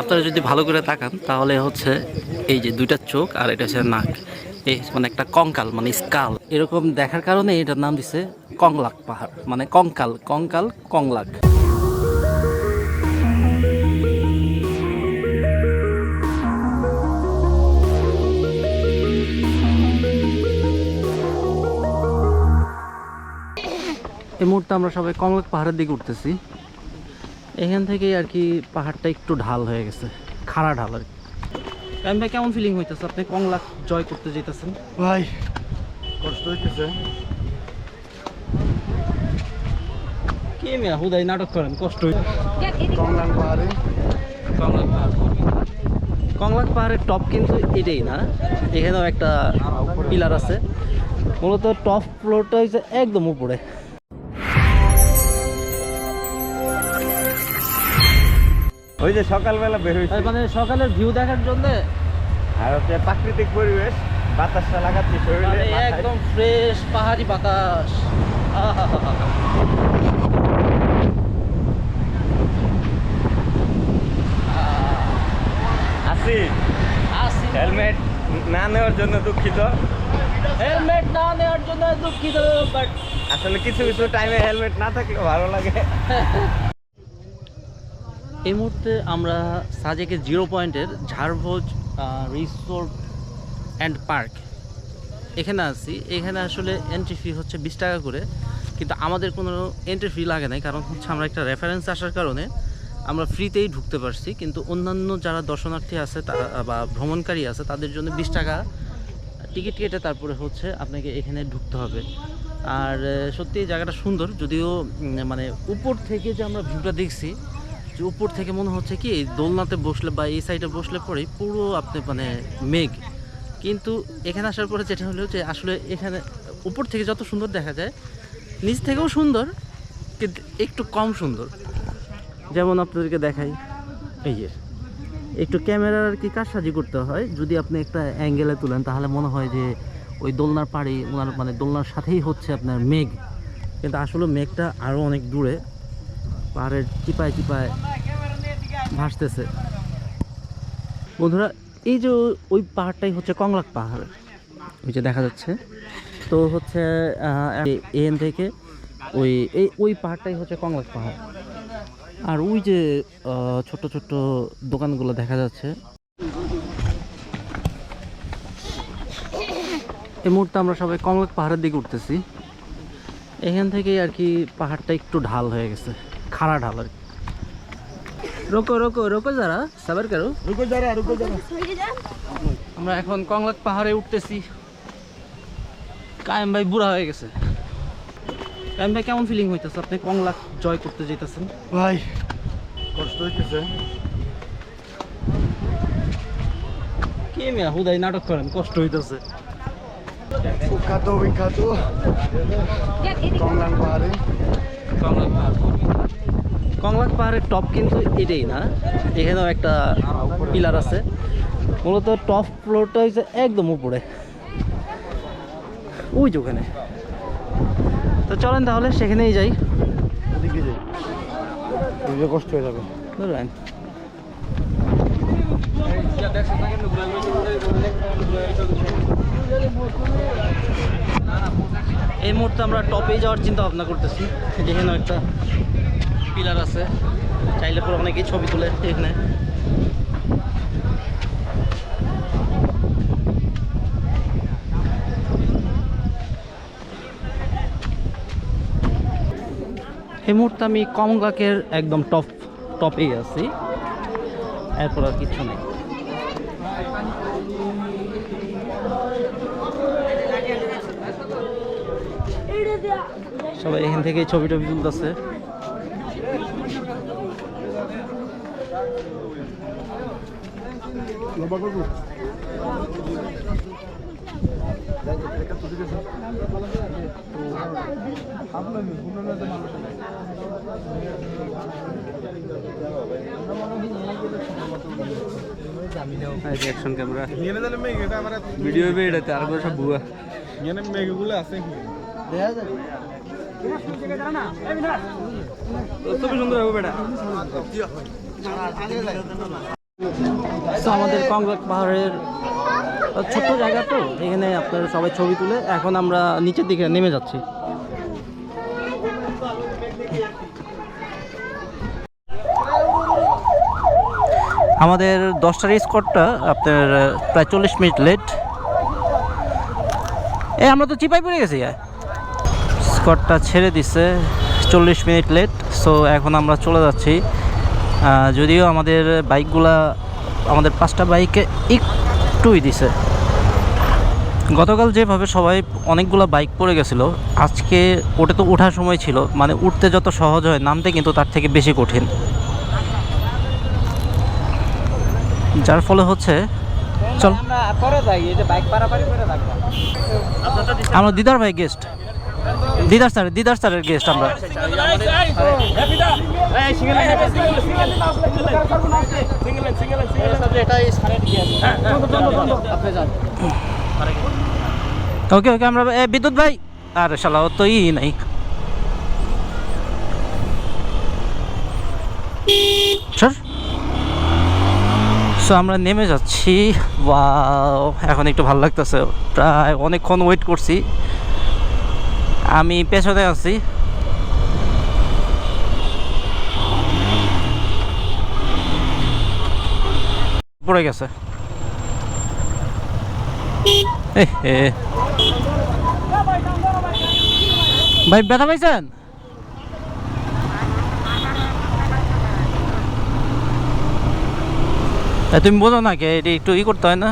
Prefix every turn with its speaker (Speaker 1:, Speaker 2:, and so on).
Speaker 1: আপনারা যদি ভালো করে তাকান, তাহলে হচ্ছে এই যে দুইটা চোখ আর এটা হচ্ছে নাক। এই মানে একটা কঙ্কাল মানে স্কাল। এরকম দেখার কারণে এটার নাম দিছে কংলাক পাহাড় মানে কঙ্কাল কঙ্কাল, কংলাক। এই মুহূর্তে আমরা সবাই কংলাক পাহাড়ের দিকে উঠতেছি। এখান থেকেই আর কি পাহাড়টা একটু ঢাল হয়ে গেছে খাড়া ঢাল আর কি। ভাই কেমন ফিলিং হইতেছে? আপনি কংলাক জয় করতে যেতেছেন
Speaker 2: ভাই কষ্ট হইতেছে।
Speaker 1: কে মেয়া? হুদাই নাটক করেন কষ্ট
Speaker 2: পাহাড়ে।
Speaker 1: কংলাক পাহাড় কংলাক পাহাড়ের টপ কিন্তু এটাই না। এখানেও একটা পিলার আছে। মূলত টপ ফ্লোরটা হচ্ছে একদম উপরে।
Speaker 2: ওই যে সকালবেলা বের হয়েছে।
Speaker 1: মানে সকালের ভিউ দেখার জন্য?
Speaker 2: আর হচ্ছে প্রাকৃতিক পরিবেশ বাতাসটা লাগাচ্ছি শরীরে
Speaker 1: মানে একদম ফ্রেশ পাহাড়ি বাতাস।
Speaker 2: আসি
Speaker 1: আসি
Speaker 2: হেলমেট না নেওয়ার জন্য দুঃখিত।
Speaker 1: হেলমেট না নেওয়ার জন্য দুঃখিত বাট
Speaker 2: আসলে কিছু কিছু টাইমে হেলমেট না থাকলে ভালো লাগে।
Speaker 1: এই মুহূর্তে আমরা সাজেকের জিরো পয়েন্টের ঝাড়ভোজ রিসোর্ট অ্যান্ড পার্ক এখানে আছি। এখানে আসলে এন্ট্রি ফি হচ্ছে বিশ টাকা করে, কিন্তু আমাদের কোনো এন্ট্রি ফি লাগে নাই, কারণ হচ্ছে আমরা একটা রেফারেন্স আসার কারণে আমরা ফ্রিতেই ঢুকতে পারছি, কিন্তু অন্যান্য যারা দর্শনার্থী আছে, তারা বা ভ্রমণকারী আছে, তাদের জন্য বিশ টাকা টিকিট কেটে তারপরে হচ্ছে আপনাকে এখানে ঢুকতে হবে। আর সত্যি জায়গাটা সুন্দর, যদিও মানে উপর থেকে যে আমরা ভিউটা দেখছি যে উপর থেকে মনে হচ্ছে কি, দোলনাতে বসলে বা এই সাইডে বসলে পরেই পুরো আপনি মানে মেঘ। কিন্তু এখানে আসার পরে যেটা হলো যে আসলে এখানে উপর থেকে যত সুন্দর দেখা যায়, নিচ থেকেও সুন্দর, কিন্তু একটু কম সুন্দর। যেমন আপনাদেরকে দেখাই, এই যে, একটু ক্যামেরার আর কি কারসাজি করতে হয়। যদি আপনি একটা অ্যাঙ্গেলে তুলেন, তাহলে মনে হয় যে ওই দোলনার পাড়ে ওনার মানে দোলনার সাথেই হচ্ছে আপনার মেঘ। কিন্তু আসলে মেঘটা আরও অনেক দূরে, পাহাড়ের চিপায় চিপায় ভাসতেছে। বন্ধুরা, এই যে ওই পাহাড়টাই হচ্ছে কংলাক পাহাড়। ওই যে দেখা যাচ্ছে, তো হচ্ছে এন থেকে ওই, এই ওই পাহাড়টাই হচ্ছে কংলাক পাহাড়। আর ওই যে ছোট ছোট দোকানগুলো দেখা যাচ্ছে। এই মুহূর্তে আমরা সবাই কংলাক পাহাড়ের দিকে উঠতেছি। এখান থেকেই আর কি পাহাড়টা একটু ঢাল হয়ে গেছে। খাড়া ঢাল আর কি। রোকো রোকো রোকো যারা সাবার করো।
Speaker 2: রুকো যারা রুকো যারা।
Speaker 1: আমরা এখন কংলাক পাহাড়ে উঠতেছি। কায়েম ভাই বুড়া হয়ে গেছে। কায়েম ভাই কেমন ফিলিং হইতেছে? আপনি কংলাক জয় করতে যেতেছেন
Speaker 2: ভাই কষ্ট হইতেছে।
Speaker 1: কে মিয়া হুদাই নাটক করেন? কষ্ট হইতেছে।
Speaker 2: বিখ্যাত বিখ্যাত কংলাং পাহাড়ে।
Speaker 1: কংলাক পাহাড়। কংলাক পাহাড়ের টপ কিন্তু এটাই না। এখানেও একটা পিলার আছে। মূলত টপ ফ্লোরটা হচ্ছে একদম উপরে। ওই যে ওখানে। তো চলেন তাহলে সেখানেই যাই।
Speaker 2: ওদিকে যাই। কষ্ট হয়ে যাবে।
Speaker 1: ধরেন। এই মুহূর্তে আমরা টপে যাওয়ার চিন্তা ভাবনা করতেছি। যেখানে একটা পিলার আছে। চাইলে পরে অনেকেই ছবি তুলে এখানে। এই মুহূর্তে আমি কমগাকের একদম টপ টপেই আছি। এরপর আর কিছু নেই। সবাই এখান থেকে ছবি টবি তুলতেছে। অ্যাকশন ক্যামেরা
Speaker 2: এখানে তাহলে মেঘ এটা আমার
Speaker 1: ভিডিও বেড়াতে আর সব ভুয়া।
Speaker 2: এখানে মেঘগুলো আছে কি?
Speaker 1: খুবই সুন্দর হবে বেটা। আমাদের কংগ্রেস পাহাড়ের ছোট্ট জায়গা তো, এখানে আপনারা সবাই ছবি তুলে এখন আমরা নিচের দিকে নেমে যাচ্ছি। আমাদের দশটার স্কটটা আপনার প্রায় চল্লিশ মিনিট লেট। এ, আমরা তো চিপাই পড়ে গেছি স্কটটা ছেড়ে দিছে, চল্লিশ মিনিট লেট। সো এখন আমরা চলে যাচ্ছি যদিও আমাদের বাইকগুলা আমাদের পাঁচটা বাইকে একটুই দিছে। গতকাল যেভাবে সবাই অনেকগুলো বাইক পড়ে গেছিল আজকে ওটা তো ওঠার সময় ছিল মানে উঠতে যত সহজ হয় নামতে কিন্তু তার থেকে বেশি কঠিন। যার ফলে হচ্ছে চল।
Speaker 2: আমরা পরে যাই এই যে বাইক পারাপারি করে রাখব।
Speaker 1: আমরা দিদার ভাই গেস্ট দিদার স্যার, দিদার স্যারের গেস্ট আমরা। ওকে ওকে আমরা, এ, বিদ্যুৎ ভাই। আরে শালা তো ই নাই। সর সো আমরা নেমে যাচ্ছি। ওয়াও এখন একটু ভালো লাগতেছে। প্রায় অনেকক্ষণ ওয়েট করছি। আমি পেছনে আছি। পড়ে গেছে। ভাই, ব্যথা পাইছেন? তুমি বোঝো না কে, এটি একটু ই করতে হয় না?